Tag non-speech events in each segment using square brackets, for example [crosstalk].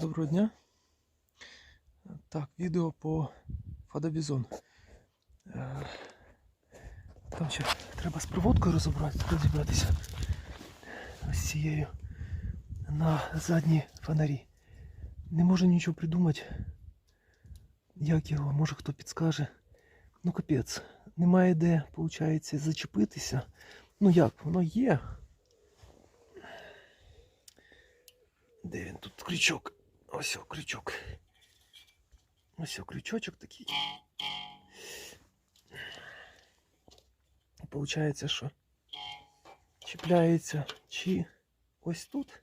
Доброго дня. Так, відео по Фадабізон. Е, Там ще треба з проводкою розібрати, розібратися. Ось цією на задні фонарі. Не можу нічого придумати. Як його, може хто підскаже. Ну капець, немає де, виходить, зачепитися. Ну як, воно є. Де він тут крючок? Ось о, крючок. Ось о, крючочок такий. І Получається, що чіпляється чи ось тут.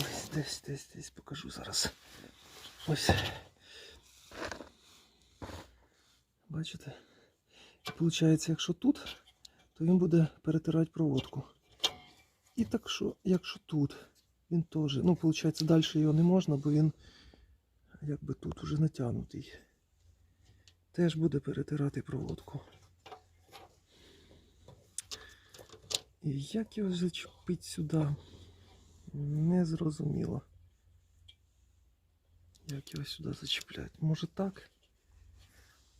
Ось десь, десь, десь покажу зараз. Ось. Бачите? І Получається, якщо тут, то він буде перетирати проводку. І так що, якщо тут, він теж, ну, виходить, далі його не можна, бо він якби тут уже натягнутий. Теж буде перетирати проводку. І як його зачепити сюди? Не зрозуміло. Як його сюди зачіпляти? Може так?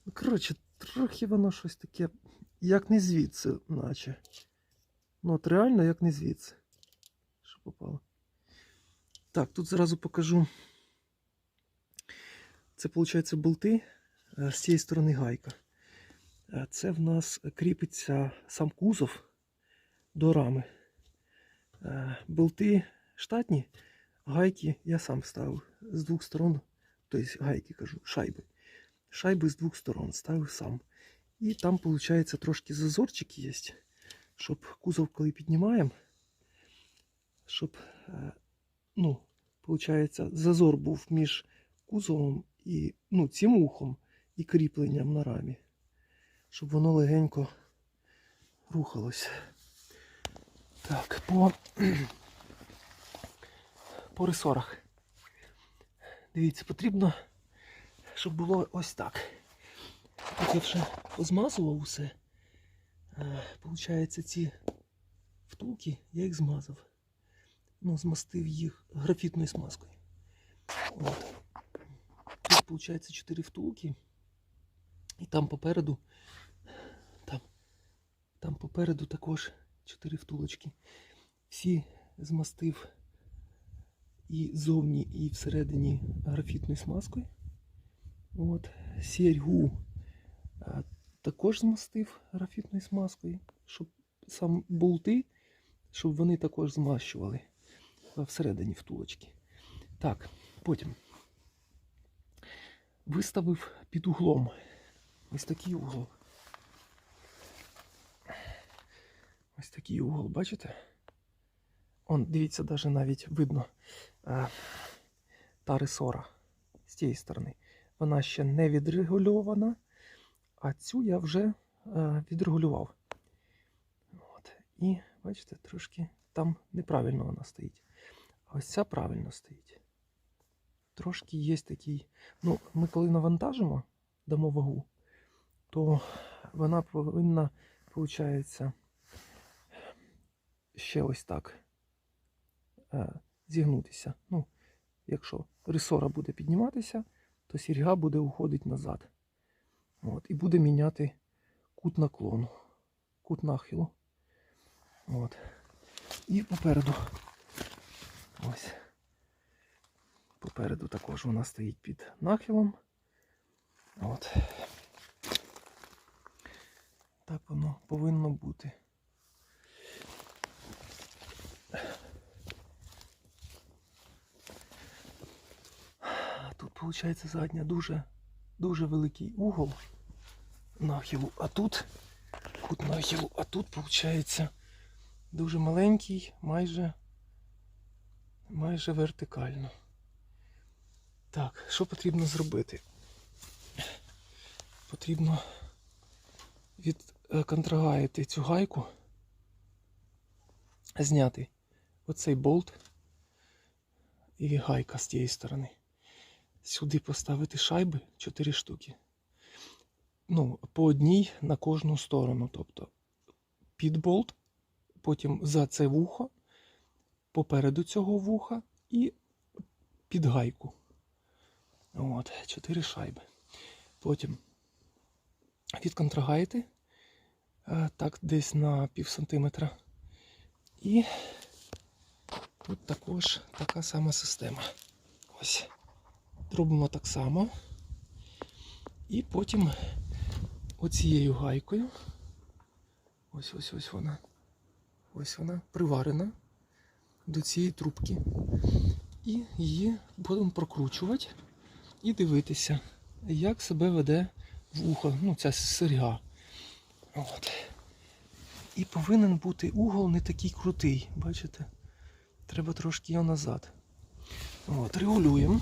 Ну, коротше, трохи воно щось таке, як не звідси, наче. Ну, от реально як не звідси. Що попало. Так, тут зразу покажу. Це, виходить, болти е, з цієї сторони гайка. Е, Це в нас кріпиться сам кузов до рами. Е, Болти штатні, гайки я сам ставив з двох сторон, тобто гайки кажу, шайби. Шайби з двох сторон ставив сам. І там, виходить, трошки зазорчик є щоб кузов, коли піднімаємо, щоб, е, ну, виходить, зазор був між кузовом і ну, цим ухом і кріпленням на рамі, щоб воно легенько рухалось. Так, по, [clears throat] по ресорах. Дивіться, потрібно, щоб було ось так. Тут я вже позмазував усе. Получається, ці втулки я їх змазав. Ну, змастив їх графітною смазкою. От. Тут, виходить, 4 втулки. І там попереду, там, там попереду також 4 втулочки. Всі змастив і зовні, і всередині графітною смазкою. От. Серьгу а, також змастив графітною смазкою, щоб сам болти, щоб вони також змащували всередині втулочки. Так, потім виставив під углом. Ось такий угол. Ось такий угол, бачите? Он, дивіться, навіть навіть видно а, та ресора з тієї сторони. Вона ще не відрегульована. А цю я вже е, відрегулював. От. І бачите, трошки там неправильно вона стоїть. А ось ця правильно стоїть. Трошки є такий. Ну, ми коли навантажимо, дамо вагу, то вона повинна, виходить, ще ось так е, зігнутися. Ну, якщо ресора буде підніматися, то сірга буде уходити назад. От, І буде міняти кут наклону, кут нахилу. От. І попереду. Ось. Попереду також вона стоїть під нахилом. От. Так воно повинно бути. Тут, виходить, задня дуже дуже великий угол нахилу, а тут кут нахилу, а тут виходить дуже маленький, майже майже вертикально. Так, що потрібно зробити? Потрібно відконтрагаяти цю гайку, зняти оцей болт і гайка з тієї сторони сюди поставити шайби 4 штуки. Ну, по одній на кожну сторону. Тобто під болт, потім за це вухо попереду цього вуха і під гайку. От, 4 шайби. Потім від контрагайти, е, так, десь на пів сантиметра. І тут також така сама система. Ось. Робимо так само. І потім оцією гайкою. Ось ось ось вона. Ось вона приварена до цієї трубки. І її будемо прокручувати і дивитися, як себе веде вухо, ну ця серьга. От. І повинен бути угол не такий крутий, бачите? Треба трошки його назад. От, регулюємо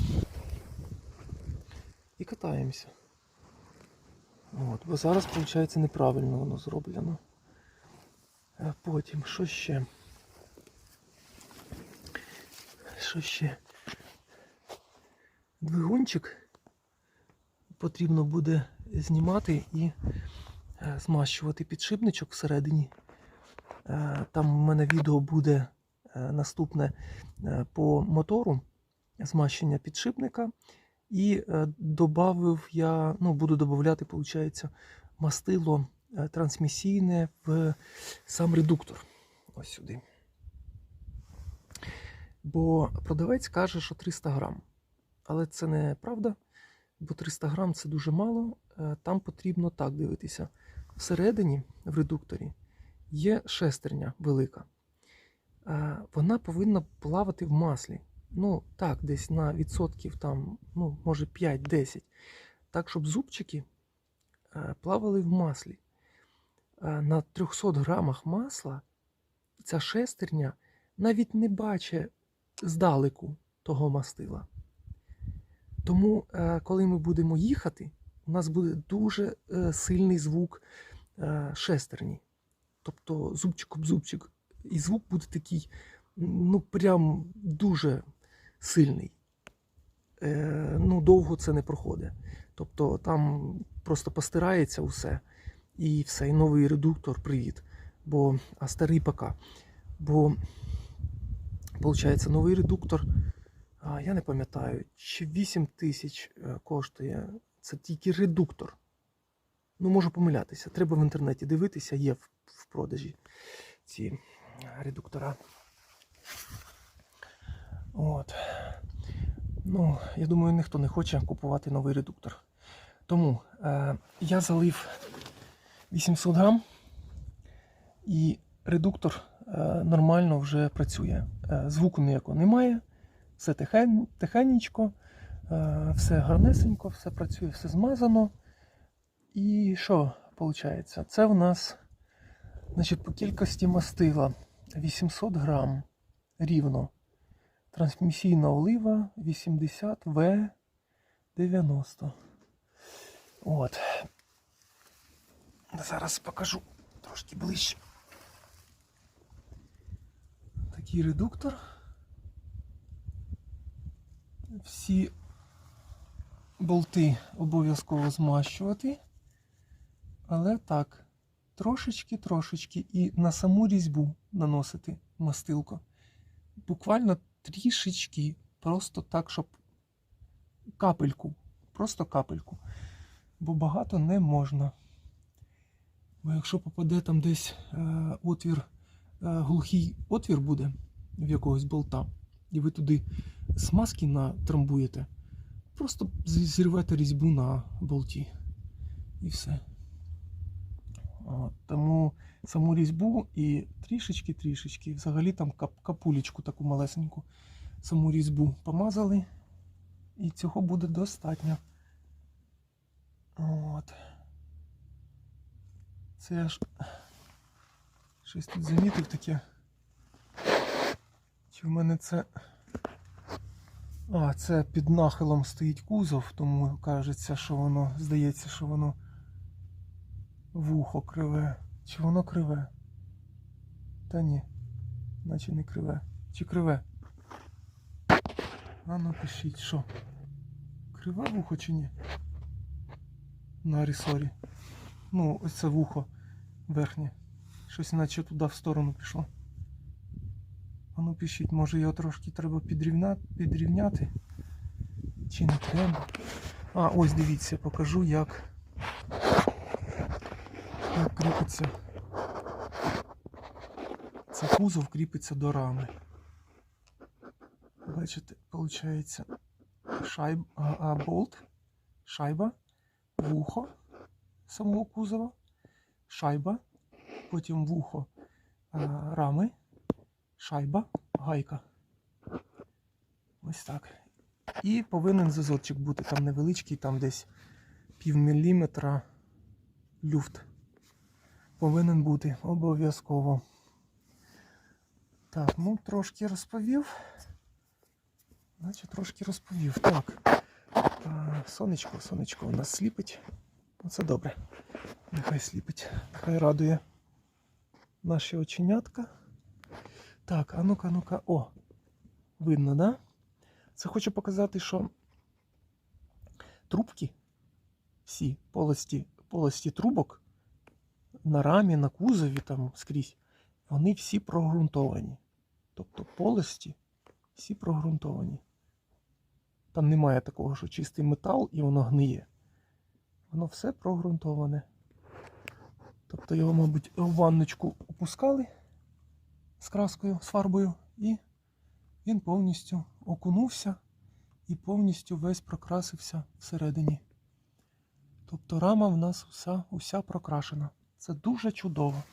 і катаємося. От, бо зараз, виходить, неправильно воно зроблено. А потім, що ще? Що ще? Двигунчик потрібно буде знімати і е, змащувати підшипничок всередині. Е, Там в мене відео буде е, наступне е, по мотору змащення підшипника. І е, добавив я, ну, буду додавати, виходить, мастило е, трансмісійне в сам редуктор. Ось сюди. Бо продавець каже, що 300 грам. Але це не правда, бо 300 грам це дуже мало. Е, Там потрібно так дивитися. Всередині, в редукторі, є шестерня велика. Вона повинна плавати в маслі. Ну, так, десь на відсотків, там, ну, може 5-10. Так, щоб зубчики е, плавали в маслі. Е, На 300 грамах масла ця шестерня навіть не бачить здалеку того мастила. Тому, е, коли ми будемо їхати, у нас буде дуже сильний звук шестерні. Тобто зубчик об зубчик. І звук буде такий, ну, прям дуже сильний. Е, ну, довго це не проходить. Тобто там просто постирається усе. І все, і новий редуктор, привіт. Бо, а старий ПК. Бо, виходить, новий редуктор, я не пам'ятаю, чи 8 тисяч е, коштує. Це тільки редуктор. Ну, можу помилятися. Треба в інтернеті дивитися, є в, в продажі ці редуктора. От. Ну, я думаю, ніхто не хоче купувати новий редуктор. Тому е, я залив 800 грам і редуктор е, нормально вже працює. Е, звуку ніякого немає, все тихен, тихенечко, е, все гарнесенько, все працює, все змазано. І що виходить? Це в нас значить, по кількості мастила 800 грам рівно. Трансмісійна олива 80 В 90. От. Зараз покажу трошки ближче. Такий редуктор. Всі болти обов'язково змащувати. Але так, трошечки-трошечки і на саму різьбу наносити мастилко. Буквально трішечки, просто так, щоб капельку, просто капельку. Бо багато не можна. Бо якщо попаде там десь е, отвір, е, глухий отвір буде в якогось болта, і ви туди смазки натрамбуєте, просто зірвете різьбу на болті. І все. Тому саму різьбу і трішечки-трішечки, взагалі там кап- капулечку таку малесеньку, саму різьбу помазали, і цього буде достатньо. От. Це я ж щось тут замітив таке. Чи в мене це. А, це під нахилом стоїть кузов, тому кажеться, що воно, здається, що воно вухо криве. Чи воно криве? Та ні. Наче не криве. Чи криве? А ну пишіть, що? Криве вухо чи ні? На рісорі. Ну, ось це вухо верхнє. Щось наче туди в сторону пішло. А ну пишіть, може його трошки треба підрівняти, підрівняти. Чи не треба? А, ось дивіться, покажу, як, кріпиться. Це кузов кріпиться до рами. Бачите, виходить шайб, а, болт, шайба, вухо самого кузова, шайба, потім вухо а, рами, шайба, гайка. Ось так. І повинен зазорчик бути там невеличкий, там десь пів міліметра люфт. Повинен бути обов'язково. Так, ну трошки розповів. Значить, трошки розповів. Так. Сонечко, сонечко у нас сліпить. Це добре. Нехай сліпить, нехай радує наші оченятка. Так, а ну-ка, ну-ка. О! Видно, да? Це хочу показати, що трубки, всі полості, полості трубок на рамі, на кузові там скрізь, вони всі прогрунтовані. Тобто полості всі прогрунтовані. Там немає такого, що чистий метал і воно гниє. Воно все прогрунтоване. Тобто його, мабуть, в ванночку опускали з краскою, з фарбою, і він повністю окунувся і повністю весь прокрасився всередині. Тобто рама в нас уся, уся прокрашена. Це дуже чудово.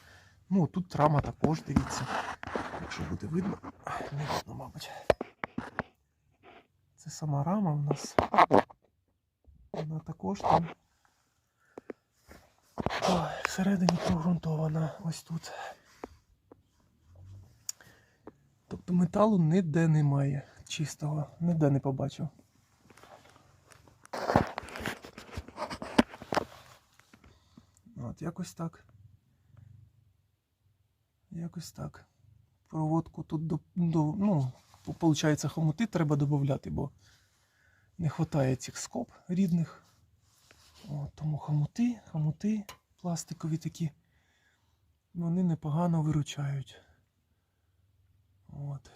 Ну, тут рама також, дивіться. Якщо буде видно, не видно, мабуть. Це сама рама в нас. Вона також там. Всередині прогрунтована ось тут. Тобто металу ніде немає чистого, ніде не побачив. От, якось так. Якось так. Проводку тут до, до ну, виходить, хомути треба додати, бо не вистачає цих скоб рідних. От, тому хомути, хомути пластикові такі, вони непогано виручають. От.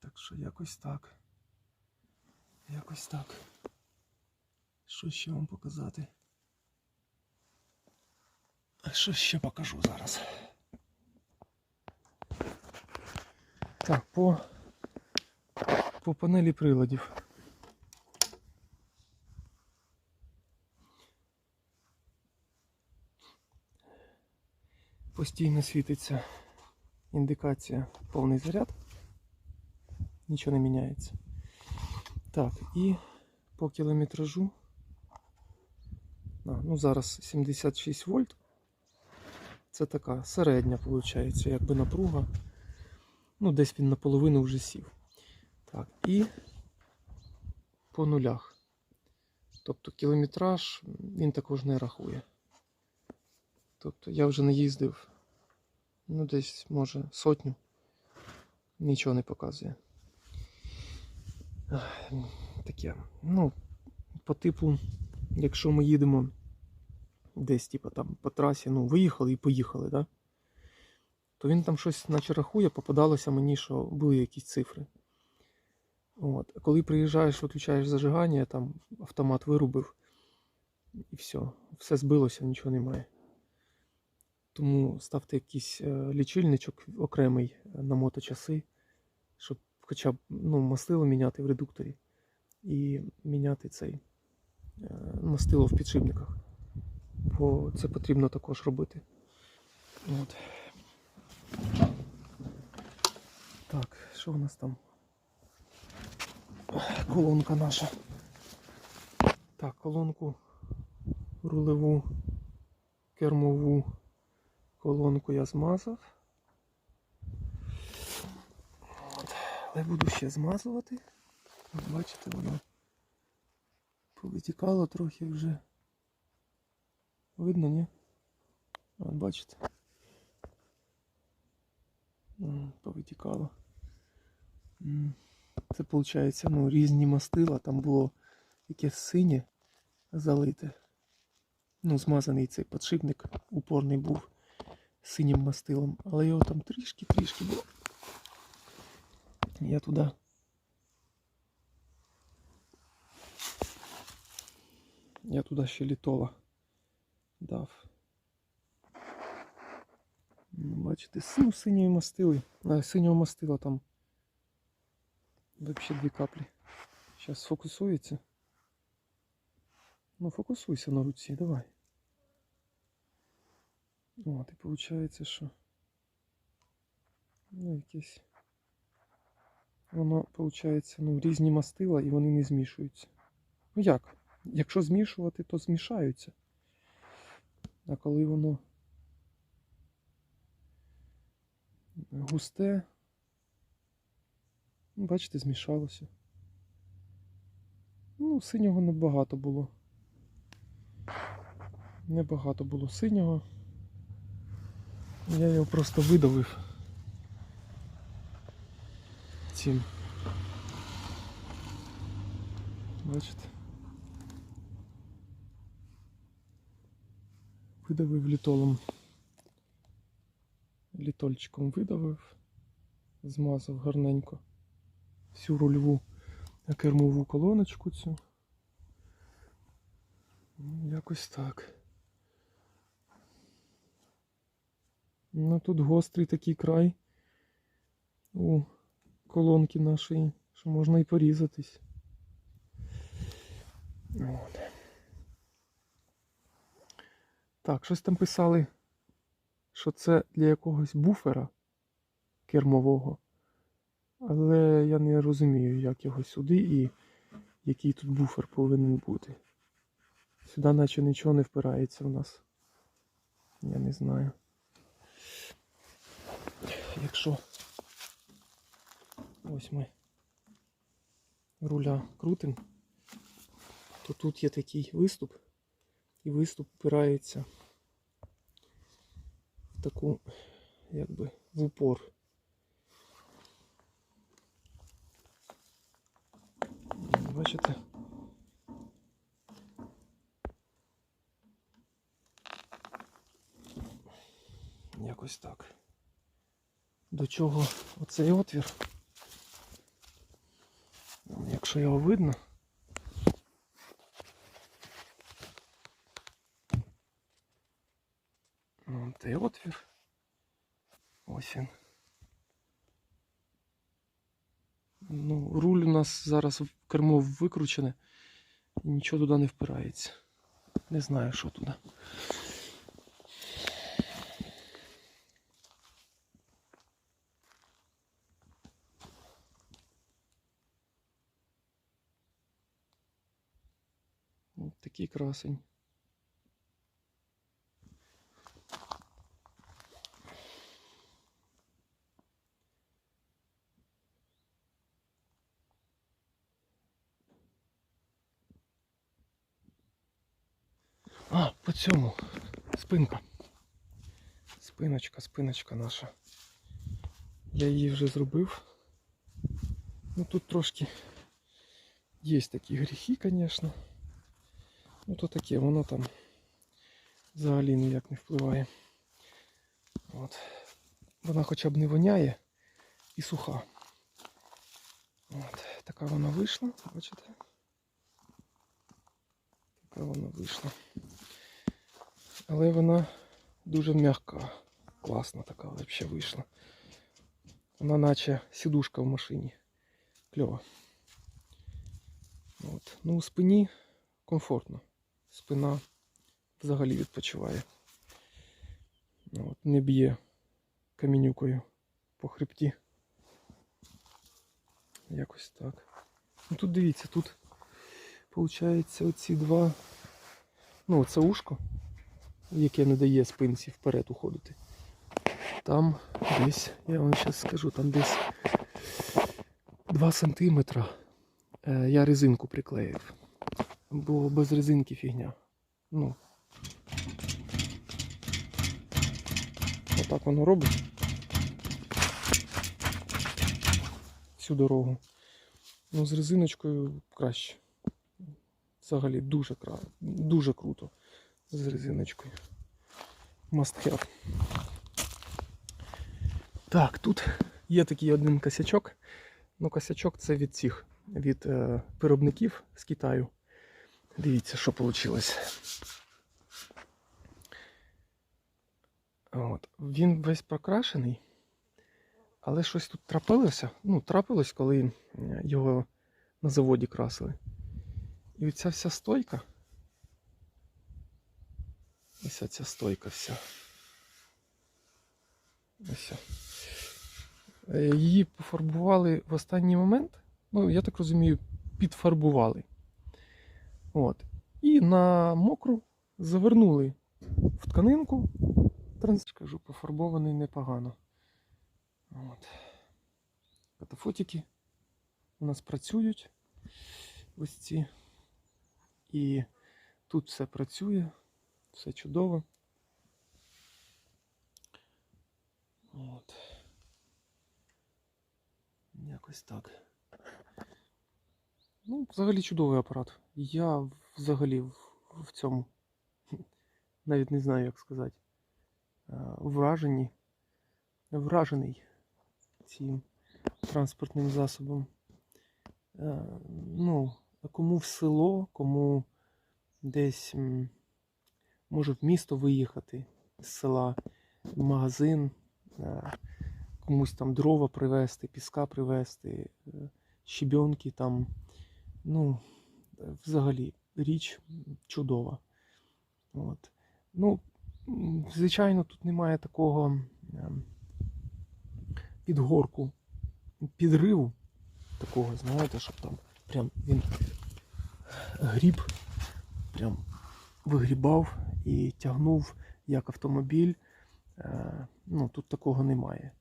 Так що якось так. Якось так. Що ще вам показати? Що ще покажу зараз? Так, по, по панелі приладів. Постійно світиться індикація повний заряд. Нічого не міняється. Так, і по кілометражу. А, ну зараз 76 вольт. Це така середня, виходить, якби напруга. Ну, десь він наполовину вже сів. Так, і по нулях. Тобто кілометраж він також не рахує. Тобто я вже не їздив, ну десь, може, сотню. Нічого не показує. Таке. Ну, по типу, якщо ми їдемо десь, типу, там по трасі, ну, виїхали і поїхали, да? то він там щось наче рахує, попадалося мені, що були якісь цифри. От. Коли приїжджаєш, виключаєш зажигання, там автомат вирубив і все. Все збилося, нічого немає. Тому ставте якийсь е, лічильничок окремий на моточаси, щоб хоча б ну, мастило міняти в редукторі і міняти цей е, мастило в підшипниках. Бо це потрібно також робити. От. Так, що у нас там? Колонка наша. Так, колонку рулеву, кермову колонку я змазав. От. Але буду ще змазувати. Бачите, воно повитікало трохи вже. Видно, ні? От бачите. Повитікало. Це виходить, ну, різні мастила, там було якесь синє залите. Ну, змазаний цей подшипник упорний був синім мастилом, але його там трішки-трішки було. Я туди. Я туди ще літола дав. Ну, Бачите, ну, синьої мастили. А, синього мастила там. Взагалі дві каплі. Зараз сфокусується. Ну, фокусуйся на руці, давай. От, і виходить, що. Ну, якесь. Воно, виходить, ну, різні мастила і вони не змішуються. Ну як? Якщо змішувати, то змішаються. А коли воно густе, ну, бачите, змішалося. Ну, синього небагато було. Небагато було синього. Я його просто видавив цим. Бачите? Видавив літолом. Літольчиком видавив, змазав гарненько всю рульову кермову колоночку цю. Ну, Якось так. Ну тут гострий такий край у колонки нашої, що можна і порізатись. От. Так, щось там писали, що це для якогось буфера кермового. Але я не розумію, як його сюди і який тут буфер повинен бути. Сюди наче нічого не впирається в нас. Я не знаю. Якщо ось ми руля крутим, то тут є такий виступ, і виступ впирається таку, якби, в упор. Бачите? Якось так. До чого оцей отвір? Якщо його видно. Цей отвір. Ось він. Ну, руль у нас зараз в кермо викручене і нічого туди не впирається. Не знаю, що туди. Ось такий красень. А, по цьому. Спинка. Спиночка, спиночка наша. Я її вже зробив. Ну тут трошки є такі гріхи, звісно. Ну то таке, воно там взагалі ніяк не впливає. От. Вона хоча б не воняє і суха. От. Така вона вийшла, бачите? Така вона вийшла. Але вона дуже м'яка, класна така взагалі вийшла. Вона наче сідушка в машині. Кльова. От. Ну, у спині комфортно. Спина взагалі відпочиває. От. Не б'є камінюкою по хребті. Якось так. Ну тут дивіться, тут виходить оці два. Ну, це ушко, яке не дає спинці вперед уходити. Там десь, я вам зараз скажу, там десь 2 сантиметра е, я резинку приклеїв. Бо без резинки фігня. Ну. Отак воно робить. Всю дорогу. Ну, з резиночкою краще. Взагалі дуже дуже круто з резиночкою. Must have. Так, тут є такий один косячок. Ну, косячок це від цих, від е, виробників з Китаю. Дивіться, що вийшло. От. Він весь прокрашений, але щось тут трапилося. Ну, трапилось, коли е, його на заводі красили. І оця вся стойка. Ось ця стойка вся. Ось. Її пофарбували в останній момент. Ну, я так розумію, підфарбували. От. І на мокру завернули в тканинку. Транс, кажу, пофарбований непогано. От. Катафотики у нас працюють. Ось ці. І тут все працює, все чудово. От. Якось так. Ну, взагалі чудовий апарат. Я взагалі в, в цьому [laughs] навіть не знаю, як сказати. е, Вражені, вражений цим транспортним засобом. Е, Ну, кому в село, кому десь м, може в місто виїхати з села, в магазин, е, комусь там дрова привезти, піска привезти, е, щебенки там. Ну, е, взагалі, річ чудова. От. Ну, звичайно, тут немає такого ем, підгорку, підриву, такого, знаєте, щоб там прям він гріб, прям вигрібав і тягнув як автомобіль. Е, Ну, тут такого немає.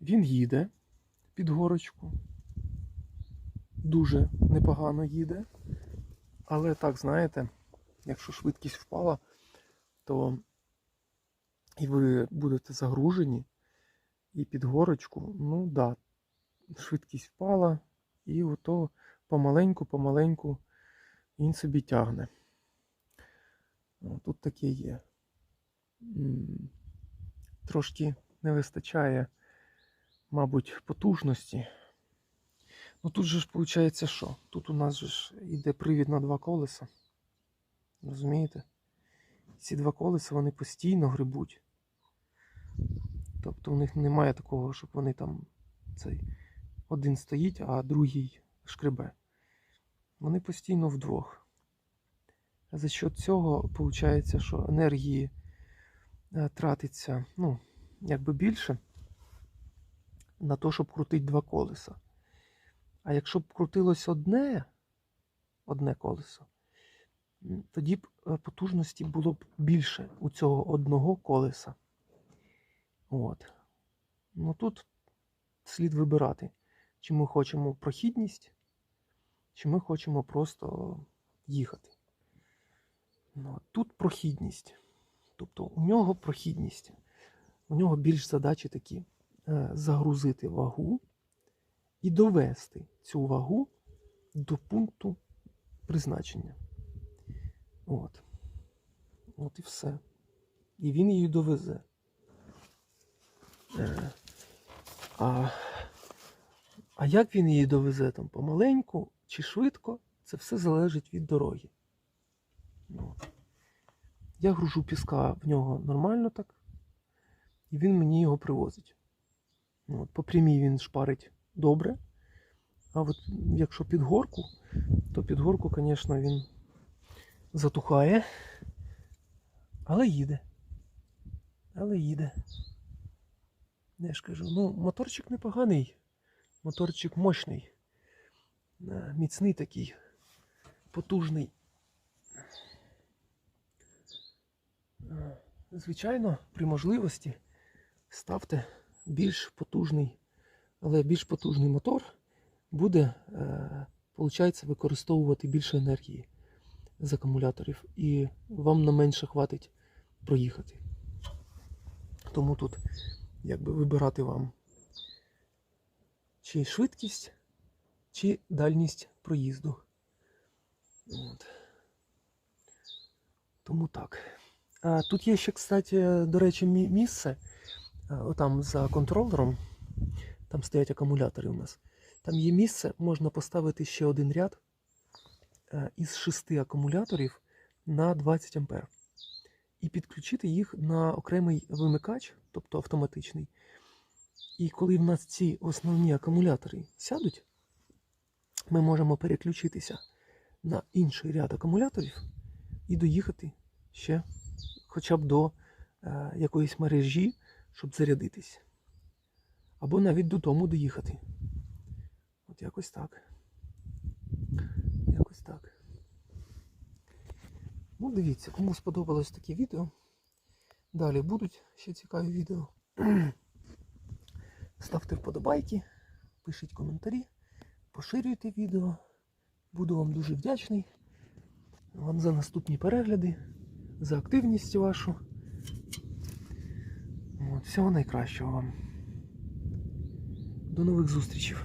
Він їде під горочку. Дуже непогано їде. Але так, знаєте, якщо швидкість впала, то і ви будете загружені, і під горочку, ну да, швидкість впала, і ото помаленьку-помаленьку він собі тягне. О, Тут таке є. Трошки не вистачає, мабуть, потужності. Ну тут же ж виходить, що? Тут у нас же ж йде привід на два колеса. Розумієте? Ці два колеса вони постійно грибуть. Тобто у них немає такого, щоб вони там цей один стоїть, а другий шкребе. Вони постійно вдвох. За що цього виходить, що енергії е, тратиться ну, якби більше на те, щоб крутити два колеса. А якщо б крутилось одне, одне колесо, тоді б е, потужності було б більше у цього одного колеса. От. Ну тут слід вибирати, чи ми хочемо прохідність, чи ми хочемо просто їхати. Ну, тут прохідність. Тобто у нього прохідність. У нього більш задачі такі е, загрузити вагу і довести цю вагу до пункту призначення. От. От і все. І він її довезе. Е, А, а як він її довезе там помаленьку чи швидко, це все залежить від дороги. Ну. Я гружу піска в нього нормально так, і він мені його привозить. Ну, От, по прямій він шпарить добре. А от якщо під горку, то під горку, звісно, він затухає, але їде. Але їде. Я ж кажу, ну, моторчик непоганий. Моторчик мощний. Е, Міцний такий, потужний. Е, Звичайно, при можливості ставте більш потужний, але більш потужний мотор буде, е, виходить, використовувати більше енергії з акумуляторів, і вам на менше хватить проїхати. Тому тут якби вибирати вам чи швидкість, чи дальність проїзду. От. Тому так. Тут є ще, кстати, до речі, місце. отам за контролером, там стоять акумулятори у нас. Там є місце, можна поставити ще один ряд із шести акумуляторів на 20 А. І підключити їх на окремий вимикач, тобто автоматичний. І коли в нас ці основні акумулятори сядуть, ми можемо переключитися на інший ряд акумуляторів і доїхати ще хоча б до е, якоїсь мережі, щоб зарядитись. Або навіть додому доїхати. От якось так. Якось так. Ну, дивіться, кому сподобалось таке відео. Далі будуть ще цікаві відео. [clears throat] Ставте вподобайки, пишіть коментарі, поширюйте відео. Буду вам дуже вдячний вам за наступні перегляди, за активність вашу. От, всього найкращого вам. До нових зустрічей.